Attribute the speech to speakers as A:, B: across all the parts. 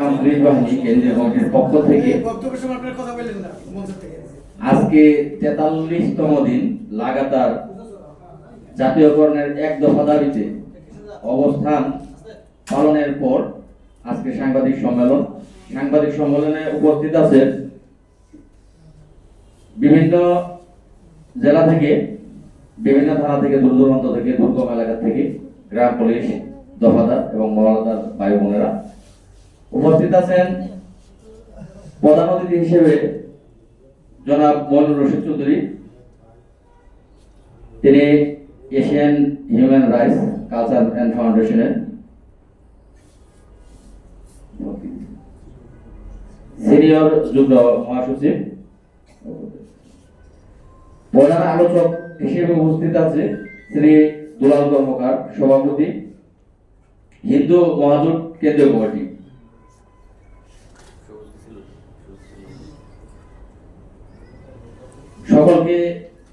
A: কেন্দ্রীয় কমিটির পক্ষ থেকে। আজকে তেতাল্লিশতম দিন লাগাতার জাতীয়করণের এক দফা দাবিতে অবস্থান পালনের পর আজকে সাংবাদিক সম্মেলন। সাংবাদিক সম্মেলনে উপস্থিত আছে বিভিন্ন জেলা থেকে বিভিন্ন থানা থেকে দূর দূরান্ত থেকে দুর্গম এলাকা থেকে গ্রাম পুলিশ দফাদার এবং মহলাদার ভাই বোনেরা। উপস্থিত আছেন প্রধান অতিথি হিসেবে জনাব মইনুর রশিদ চৌধুরী। তিনি Asian human rights, culture and ফাউন্ডেশনের সিনিয়র যুগ্ম মহাসচিব। প্রধান আলোচক হিসেবে উপস্থিত আছে শ্রী দুলাল কর্মকার, সভাপতি, হিন্দু মহাজোট কেন্দ্রীয় কমিটি। সকলকে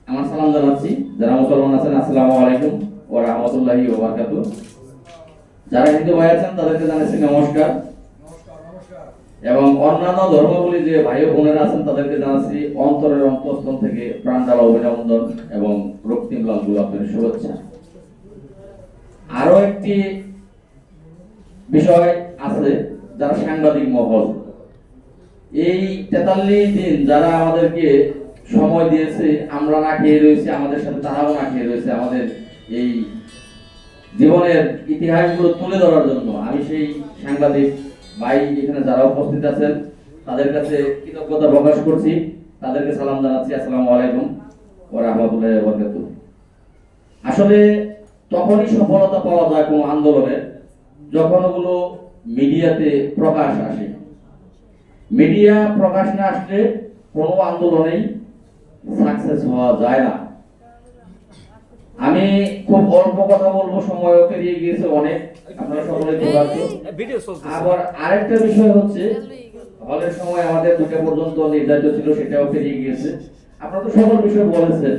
A: আমার সালাম জানাচ্ছি। যারা মুসলমান আছেন, আসসালামু আলাইকুম ওয়া রাহমাতুল্লাহি ওয়া বারাকাতুহু যারা হিন্দু ভাই আছেন, তাদেরকে জানাচ্ছি নমস্কার। এবং অন্যান্য ধর্মাবলী যে ভাই ও বোনেরা আছেন, তাদেরকে জানাচ্ছি অন্তরের অন্তঃস্থল থেকে প্রাণডালা অভিনন্দন এবং রক্তিম লাল গোলাপের শুভেচ্ছা। আরও একটি বিষয় আছে যারা সাংবাদিক মহল। এই তেতাল্লিশ দিন যারা আমাদেরকে সময় দিয়েছে, আমরা না খেয়ে রয়েছে, আমাদের সাথে তারাও না খেয়ে রয়েছে, আমাদের এই জীবনের ইতিহাসগুলো তুলে ধরার জন্য। আমি সেই সাংবাদিক ভাই এখানে যারা উপস্থিত আছেন, তাদের কাছে কৃতজ্ঞতা প্রকাশ করছি। তাদেরকে সালাম জানাচ্ছি, আসসালামু আলাইকুম ওয়া রাহমাতুল্লাহি ওয়া বারাকাতুহু। আসলে তখনই সফলতা পাওয়া যায় কোনো আন্দোলনে, যখন ওগুলো মিডিয়াতে প্রকাশ আসে। মিডিয়া প্রকাশ না আসলে কোনো আন্দোলনেই সাকসেস হওয়া যায় না। আমি খুব অল্প কথা বলব সময় পেরিয়ে গিয়েছে অনেক। আপনারা সকলে আবার আরেকটা বিষয় হচ্ছে হলের সময় আমাদের দুটো পর্যন্ত নির্ধারিত ছিল সেটাও পেরিয়ে গিয়েছে। আপনারা তো সকল বিষয় বলেছেন।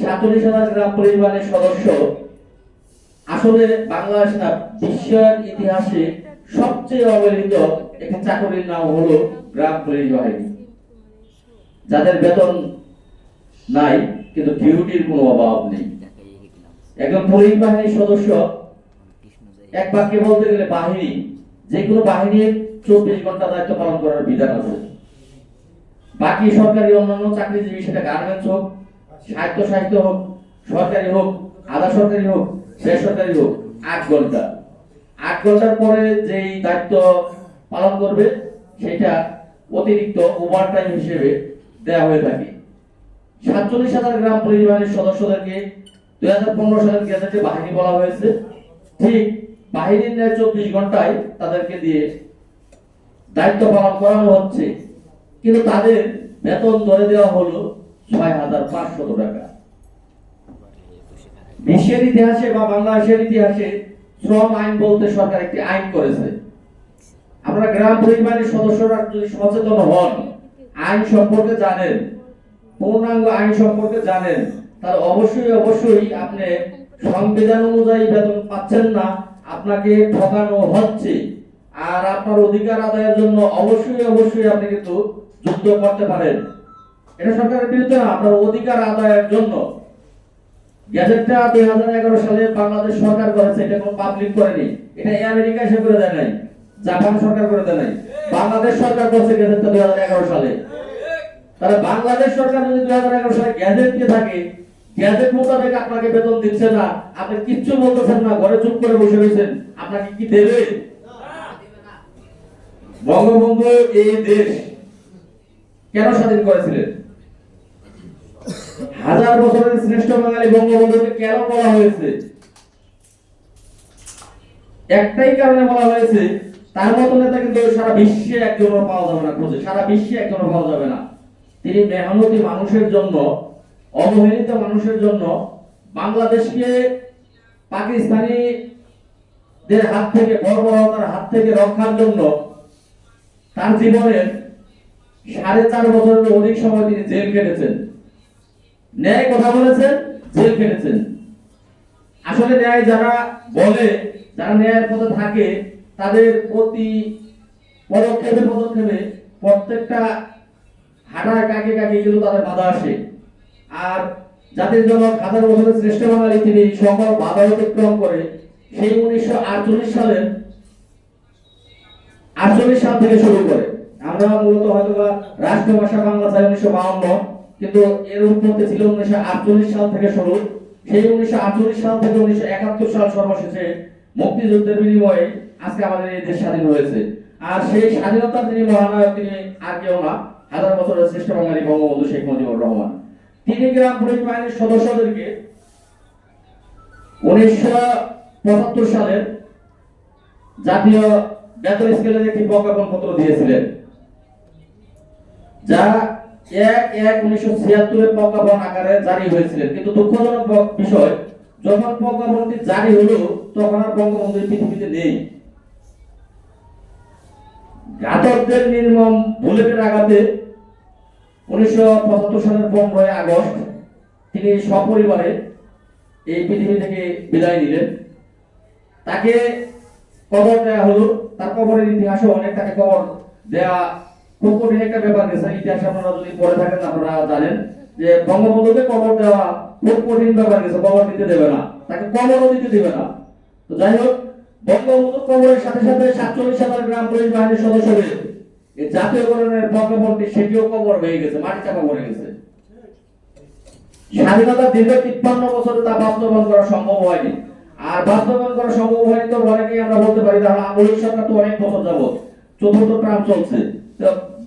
A: সাতচল্লিশ হাজার গ্রাম পরিবারের সদস্য আসলে বাংলাদেশ না বিশ্বের ইতিহাসে সবচেয়ে অবহেলিত একটি চাকরির নাম হলো গ্রাম পুলিশ বাহিনী যাদের বেতন নাই, কিন্তু ডিউটির কোনো অভাব নেই। একজন পুলিশ বাহিনীর সদস্য এক বাক্যে বলতে গেলে বাহিনী, যে কোনো বাহিনীর চব্বিশ ঘণ্টা দায়িত্ব পালন করার বিধান আছে। বাকি সরকারি অন্যান্য চাকরিজীবী সেটা গার্মেন্টস হোক সাহিত্য সাহিত্য হোক, সরকারি হোক, আধা সরকারি হোক বেসরকারি হোক, আট ঘণ্টা। আট ঘণ্টার পরে যেই দায়িত্ব পালন করবে, সেটা অতিরিক্ত ওভার টাইম হিসেবে দেওয়া হয়ে থাকে। সাতচল্লিশ হাজার গ্রাম বাহিনীর সদস্যদেরকে দুই হাজার পনেরো সালের গেজেটে বাহিনী বলা হয়েছে। ঠিক বাহিনীর ন্যায় চব্বিশ ঘন্টায় তাদেরকে দিয়ে দায়িত্ব পালন করানো হচ্ছে। কিন্তু তাদের বেতন ধরে দেওয়া হলো ছয় হাজার পাঁচশত টাকা। বিশ্বের ইতিহাসে বা বাংলাদেশের ইতিহাসে শ্রম আইন বলতে সরকার একটি আইন করেছে। আমরা গ্রাম পরিবারের সদস্যরা যদি সচেতন হন, আইন সম্পর্কে জানেন। পূর্ণাঙ্গ আইন সম্পর্কে জানেন, তাহলে অবশ্যই অবশ্যই আপনি সংবিধান অনুযায়ী বেতন পাচ্ছেন না, আপনাকে ঠকানো হচ্ছে। আর আপনার অধিকার আদায়ের জন্য অবশ্যই অবশ্যই আপনি কিন্তু যুদ্ধ করতে পারেন। এটা সরকারের বিরুদ্ধে না, আপনার অধিকার আদায়ের জন্য। গ্যাজেটটা দুই হাজার এগারো সালে বাংলাদেশ সরকার করেছে, এটা কোনো পাবলিক করেনি। এটা আমেরিকা এসে করে দেয় নাই, জাপান সরকার করে দেয় নাই। বাংলাদেশ সরকার করছে গ্যাজেটটা দুই হাজার এগারো সালে। তাহলে বাংলাদেশ সরকার যদি দুই হাজার এগারো সালে গ্যাজেট দিয়ে থাকে, গ্যাজেট আপনাকে বেতন দিচ্ছে না, আপনি কিচ্ছু বলতেছেন না, ঘরে চুপ করে বসে রয়েছেন, আপনাকে কি দেবে? বঙ্গবন্ধু এই দেশ কেন স্বাধীন করেছিলেন? হাজার বছরের শ্রেষ্ঠ বাঙালি বঙ্গবন্ধুকে কেন বলা হয়েছে? একটাই কারণে বলা হয়েছে, তার মতো নেতা কিন্তু সারা বিশ্বে একজনও পাওয়া যাবে না, খুঁজে। সারা বিশ্বে একজনও পাওয়া যাবে না। তিনি মেহনতি মানুষের জন্য, অবহেলিত মানুষের জন্য বাংলাদেশকে পাকিস্তানিদের হাত থেকে, বর্বরতার হাত থেকে রক্ষার জন্য তার জীবনের সাড়ে চার বছরের অধিক সময় তিনি জেল কেটেছেন ন্যায় কথা বলেছেন, জেল কেটেছেন আসলে ন্যায় যারা বলে, যারা ন্যায়ের পথে থাকে, তাদের প্রতি পদক্ষেপে পদক্ষেপে প্রত্যেকটা হাঁটায় কাকে কাকে কিন্তু তাদের বাধা আসে। আর জাতির জনক হাজার বছরের শ্রেষ্ঠ বাঙালি তিনি সকল বাধা অতিক্রম করে সেই উনিশশো আটচল্লিশ সালের আটচল্লিশ সাল থেকে শুরু করে। আমরা মূলত হয়তো বা রাষ্ট্রভাষা বাংলা চাই উনিশশো বাউন্ন কিন্তু এর উৎপত্তি ছিল উনিশশো আটচল্লিশ সাল থেকে শুরু। সেই উনিশশো আটচল্লিশ সাল থেকে উনিশশো একাত্তর সাল সর্বশেষে মুক্তিযুদ্ধের বিনিময়ে আজকে আমাদের এই দেশ স্বাধীন হয়েছে। আর সেই স্বাধীনতার তিনি মহানায়ক তিনি আর কেউ না। হাজার বছরের শ্রেষ্ঠ বাঙালি বঙ্গবন্ধু শেখ মুজিবুর রহমান। তিনি গ্রাম পুলিশ বাহিনীর সদস্যদেরকে উনিশশো পঁচাত্তর সালের জাতীয় বেতন স্কেলের একটি প্রজ্ঞাপন পত্র দিয়েছিলেন, যা এক এক উনিশশো ছিয়াত্তরে প্রজ্ঞাপন আকারে জারি হয়েছিলেন। কিন্তু দুঃখজনক বিষয়, যখন প্রজ্ঞাপনটি জারি হলো, তখন আর বঙ্গবন্ধু পৃথিবীতে নেই। ঘাতকদের নির্মম বুলেটের আঘাতে উনিশশো পঁচাত্তর সালের পনেরোই আগস্ট তিনি সপরিবারে এই পৃথিবী থেকে বিদায় নিলেন। তাকে কবর দেওয়া হলো। তার কবরের ইতিহাসে অনেক, তাকে কবর দেওয়া খুব কঠিন একটা ব্যাপার গেছে। ইতিহাসে আপনারা যদি পড়ে থাকেন, আপনারা জানেন যে বঙ্গবন্ধুকে কবর দেওয়া খুব কঠিন ব্যাপার গেছে। কবর দিতে দেবে না। তাকে কবরও দিতে দেবে না। তো যাই হোক বঙ্গবন্ধু কবরের সাথে সাথে সাতচল্লিশ হাজার গ্রাম পুলিশ বাহিনীর প্রজ্ঞাপনটি সেটিও কবর হয়ে গেছে মাটি চাপা পড়ে গেছে। স্বাধীনতা দীর্ঘ তিপ্পান্ন বছরে তা বাস্তবায়ন করা সম্ভব হয়নি। আর বাস্তবায়ন করা সম্ভব হয়নি তো অনেকেই আমরা বলতে পারি, তাহলে আমলিক সরকার তো অনেক বছর যাবত চতুর্থ ট্রাম চলছে।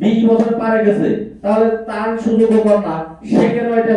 A: বিশ বছর পারে গেছে, তাহলে তার সুযোগও কর না, সে কেন এটা